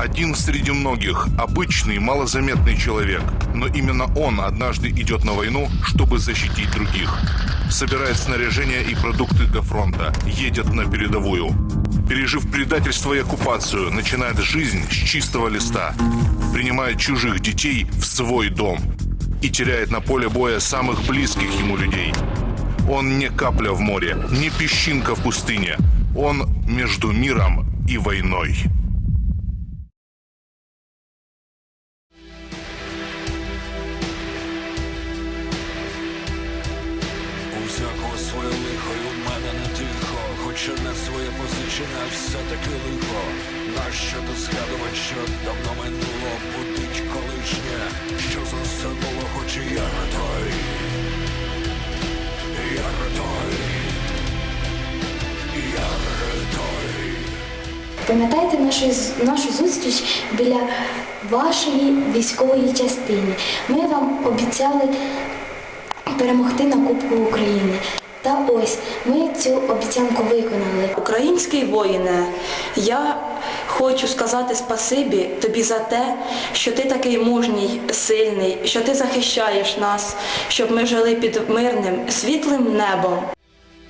Один среди многих, обычный, малозаметный человек. Но именно он однажды идет на войну, чтобы защитить других. Собирает снаряжение и продукты для фронта. Едет на передовую. Пережив предательство и оккупацию, начинает жизнь с чистого листа. Принимает чужих детей в свой дом. И теряет на поле боя самых близких ему людей. Он не капля в море, не песчинка в пустыне. Он между миром и войной. Тихо, не своє позичення, все-таки лихо. Нащо то згадувати, що давно минуло, будить колишнє, що засинуло, хоч і я не той. Я не той. Я не той. Пам'ятаєте нашу, нашу зустріч біля вашої військової частини. Ми вам обіцяли перемогти на Кубку України. Та ось ми цю обіцянку виконали. Український воїне, я хочу сказати спасибі тобі за те, що ти такий мужній, сильний, що ти захищаєш нас, щоб ми жили під мирним, світлим небом.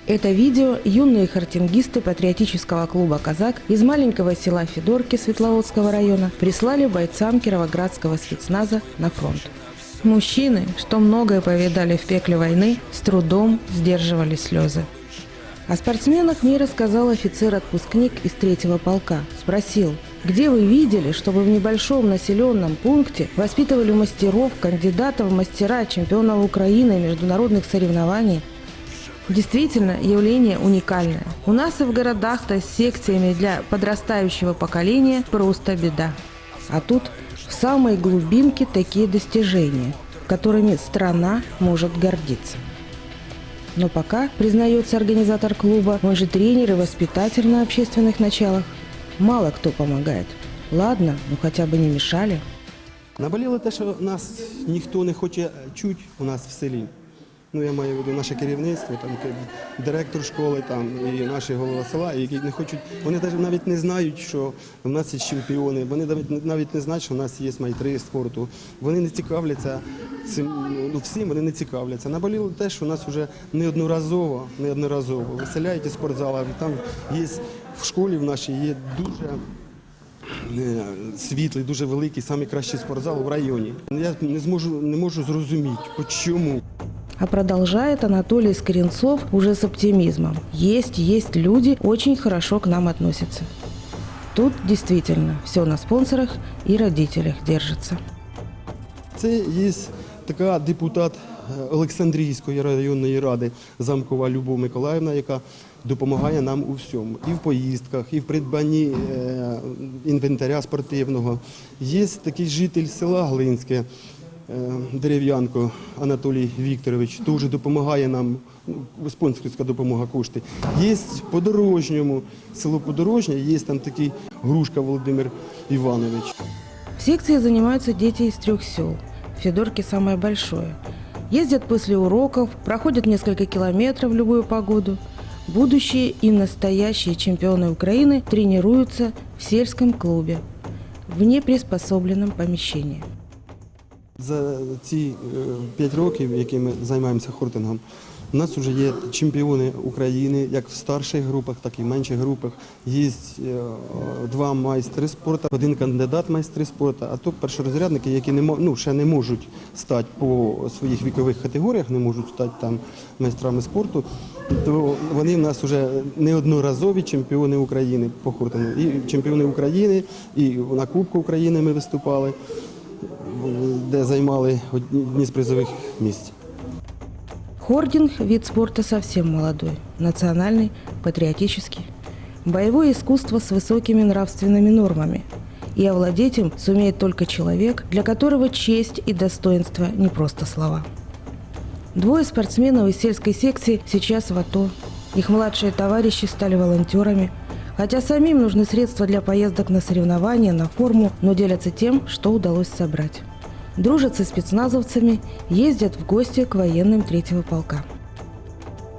Это видео юные хартингисты патриотического клуба «Казак» из маленького села Федорки Светловодского района прислали бойцам Кировоградского спецназа на фронт. Мужчины, что многое повидали в пекле войны, с трудом сдерживали слезы. О спортсменах мне рассказал офицер-отпускник из третьего полка. Спросил, где вы видели, чтобы в небольшом населенном пункте воспитывали мастеров, кандидатов мастера, чемпионов Украины международных соревнований? Действительно, явление уникальное. У нас и в городах-то с секциями для подрастающего поколения просто беда. А тут в самой глубинке такие достижения, которыми страна может гордиться. Но пока, признается организатор клуба, он же тренер и воспитатель на общественных началах, мало кто помогает. Ладно, ну хотя бы не мешали. Наболіло те, що нас ніхто не хоче чути у нас в селі. Ну, я маю в виду наше керівництво, там директор школи, там і наші голова села, які не хочуть. Вони навіть не знають, що в нас є чемпіони. Вони навіть навіть не знають, що в нас є майстри спорту. Вони не цікавляться цим. Ну всім вони не цікавляться. Наболіло те, що нас вже неодноразово, неодноразово виселяють із спортзалів. І там є в школі в нашій є дуже е, світлий, дуже великий, найкращий спортзал в районі. Я не зможу не можу зрозуміти, чому. А продолжает Анатолий Скоренцов уже с оптимизмом. Есть, есть люди, очень хорошо к нам относятся. Тут действительно все на спонсорах и родителях держится. Це є така депутат е, Олександрійської районної ради замкова Любов Миколаївна, яка допомагає нам у всьому. І в поїздках, і в придбанні е, інвентаря спортивного. Є такий житель села Глинське, дерев'янко Анатолій Вікторович, теж допомагає нам, ну, спонсорська допомога кошти. Є в Подорожньому, село Подорожнє, є там такий Грушка Володимир Іванович. В секции занимаются дети из трех сел. В Федорке самое большое. Ездят после уроков, проходят несколько километров в любую погоду. Будущие и настоящие чемпионы Украины тренируются в сельском клубе в неприспособленном помещении. За ці е, п'ять років, які ми займаємося хортингом, у нас вже є чемпіони України як в старших групах, так і в менших групах. Є е, два майстри спорту, один кандидат майстри спорту, а то першорозрядники, які не ну, ще не можуть стати по своїх вікових категоріях, не можуть стати там майстрами спорту, то вони в нас вже неодноразові чемпіони України по хортингу. І чемпіони України, і на Кубку України ми виступали де займали одні з призових місць. Хординг – вид спорта совсем молодой, национальный, патриотический. Боевое искусство с высокими нравственными нормами. И овладеть им сумеет только человек, для которого честь и достоинство не просто слова. Двое спортсменов из сельской секции сейчас в АТО. Их младшие товарищи стали волонтерами. Хотя самим нужны средства для поездок на соревнования, на форму, но делятся тем, что удалось собрать. Дружат со спецназовцами, ездят в гости к военным третьего полка.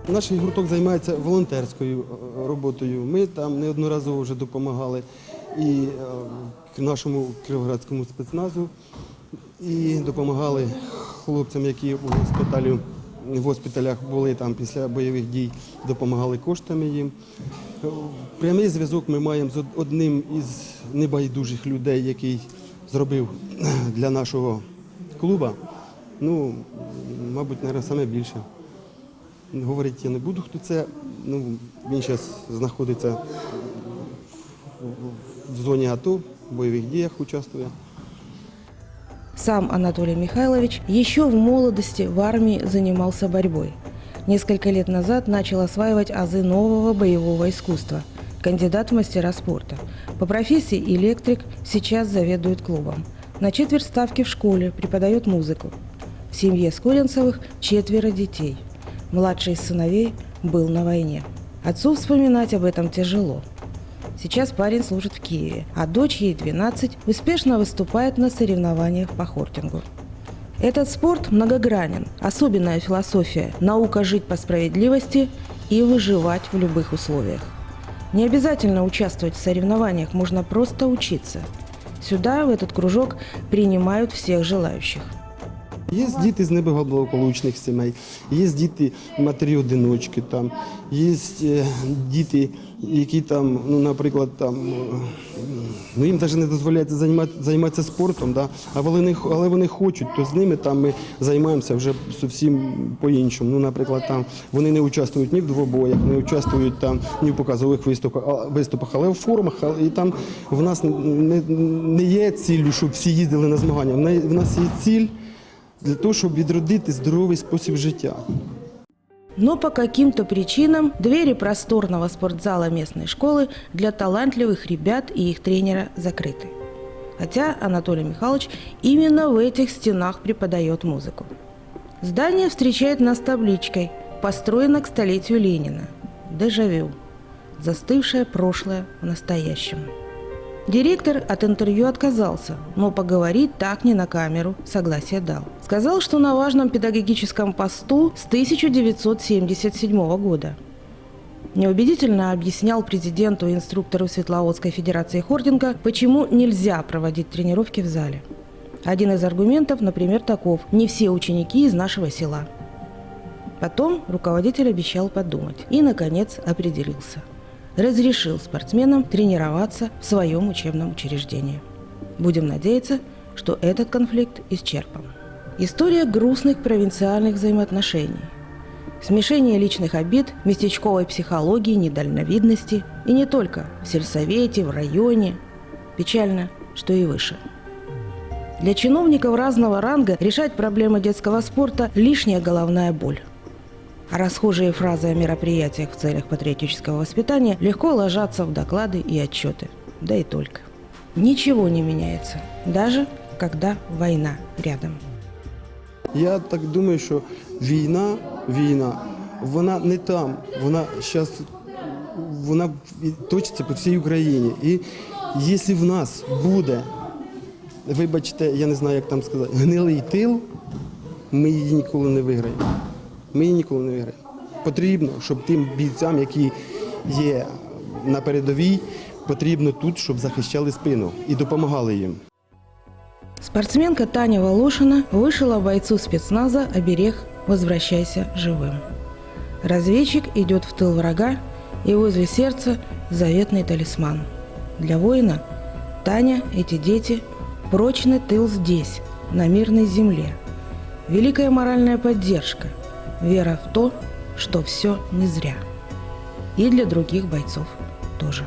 Наш гурток займається волонтерською е, роботою. Ми там неодноразово вже допомагали і е, нашому кіровоградському спецназу і допомагали хлопцям, які в госпіталі в госпіталях були там після бойових дій, допомагали коштами їм. Прямий зв'язок ми маємо з одним із небайдужих людей, який зробив для нашого клуба. Ну, мабуть, наверное, саме більше. Говорити я не буду, хто це. Ну, він зараз знаходиться в зоні АТО, в бойових діях участвує. Сам Анатолий Михайлович еще в молодости в армии занимался борьбой. Несколько лет назад начал осваивать азы нового боевого искусства. Кандидат в мастера спорта. По профессии электрик сейчас заведует клубом. На четверть ставки в школе преподает музыку. В семье Скоренцевых четверо детей. Младший из сыновей был на войне. Отцу вспоминать об этом тяжело. Сейчас парень служит в Киеве, а дочь ей 12 успешно выступает на соревнованиях по хортингу. Этот спорт многогранен. Особенная философия – наука жить по справедливости и выживать в любых условиях. Не обязательно участвовать в соревнованиях, можно просто учиться. Сюда, в этот кружок, принимают всех желающих. Є діти з неблагополучних сімей, є діти матері-одиночки, там, є е, діти, які там, ну, наприклад, там, е, ну, їм навіть не дозволяється займати, займатися спортом, да? а вони, але вони хочуть, то з ними там ми займаємося вже зовсім по-іншому. Ну, наприклад, там вони не участвують ні в двобоях, не участвують там ні в показових виступах, виступах, але в формах. І там в нас не, не є ціллю, щоб всі їздили на змагання. В нас є ціль для того, щоб відродити здоровий спосіб життя. Но по каким-то причинам двери просторного спортзала местной школы для талантливых ребят и их тренера закрыты. Хотя Анатолий Михайлович именно в этих стенах преподает музыку. Здание встречает нас табличкой «Построено к столетию Ленина». Дежавю. Застывшее прошлое в настоящем. Директор от интервью отказался, но поговорить так не на камеру согласие дал. Сказал, что на важном педагогическом посту с 1977 года. Неубедительно объяснял президенту и инструктору Светловодской Федерации Хординга, почему нельзя проводить тренировки в зале. Один из аргументов, например, таков – не все ученики из нашего села. Потом руководитель обещал подумать и, наконец, определился. Разрешил спортсменам тренироваться в своем учебном учреждении. Будем надеяться, что этот конфликт исчерпан. История грустных провинциальных взаимоотношений. Смешение личных обид, местечковой психологии, недальновидности. И не только в сельсовете, в районе. Печально, что и выше. Для чиновников разного ранга решать проблемы детского спорта – лишняя головная боль. А расхожие фразы о мероприятиях в целях патриотического воспитания легко ложатся в доклады и отчеты. Да и только. Ничего не меняется, даже когда война рядом. Я так думаю, що війна, війна, вона не там, вона зараз вона точиться по всій Україні. І якщо в нас буде, вибачте, я не знаю, як там сказати, гнилий тил, ми її ніколи не виграємо. Ми її ніколи не виграємо. Потрібно, щоб тим бійцям, які є на передовій, потрібно тут, щоб захищали спину і допомагали їм. Спортсменка Таня Волошина вышила бойцу спецназа оберег «Возвращайся живым». Разведчик идет в тыл врага, и возле сердца заветный талисман. Для воина Таня, эти дети, прочный тыл здесь, на мирной земле. Великая моральная поддержка, вера в то, что все не зря. И для других бойцов тоже.